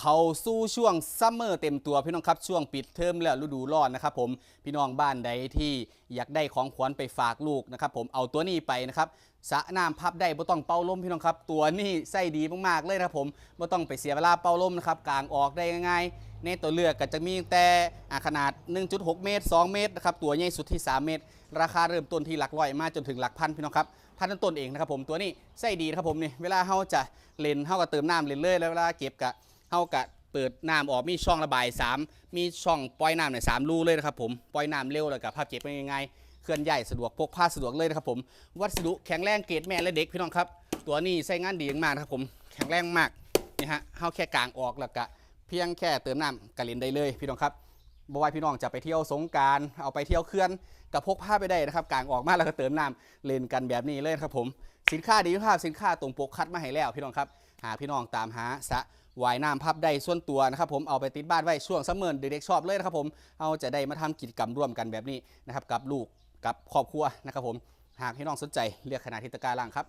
เข้าสู่ช่วงซัมเมอร์เต็มตัวพี่น้องครับช่วงปิดเทอมแล้วฤดูร้อนนะครับผมพี่น้องบ้านใดที่อยากได้ของขวัญไปฝากลูกนะครับผมเอาตัวนี้ไปนะครับสะน้ำพับได้บ่ต้องเป่าลมพี่น้องครับ ตัวนี้ใส่ดีมากๆเลยนะครับผมบ่ต้องไปเสียเวลาเป่าลมนะครับกางออกได้ง่ายๆในตัวเลือกก็จะมีแต่อ่าขนาด 1.6 เมตร 2 เมตรนะครับตัวใหญ่สุดที่ 3 เมตร ราคาเริ่มต้นที่หลักร้อยมาจนถึงหลักพันพี่น้องครับพันต้นเองนะครับผมตัวนี้ใส่ดีนะครับผมนี่เวลาเฮาจะเล่นเฮาก็เติมน้ำเล่นเลยแล้วเวลาเก็บกะ เฮากะเปิดน้ำออกมีช่องระบาย 3 มีช่องปล่อยน้ำเนี่ยสามรูเลยนะครับผมปล่อยน้ำเร็วแล้วกับภาพเก็บง่ายๆเคลื่อนย้ายสะดวกพกพาสะดวกเลยนะครับผม วัสดุแข็งแรงเกรดแม่และเด็กพี่น้องครับ ตัวนี้ใช้งานดีมากนะครับผมแข็งแรงมากนี่ฮะเฮาแค่กางออกแล้วก็เพียงแค่เติมน้ำกระเล่นได้เลยพี่น้องครับบ่ว่าพี่น้องจะไปเที่ยวสงการเอาไปเที่ยวเขื่อนกับพกผ้าไปได้นะครับกางออกมาแล้วก็เติมน้ำเล่นกันแบบนี้เลยครับผม สินค้าดีภาพสินค้าตรงปกคัดมาให้แล้วพี่น้องครับ หาพี่น้องตามหาสะวายน้ำพับได้ส่วนตัวนะครับผมเอาไปติดบ้านไว้ช่วงซัมเมอร์เด็กๆชอบเลยนะครับผมเอาจะได้มาทำกิจกรรมร่วมกันแบบนี้นะครับกับลูกกับครอบครัวนะครับผมหากพี่น้องสนใจเรียกคณะทิตการล่างครับ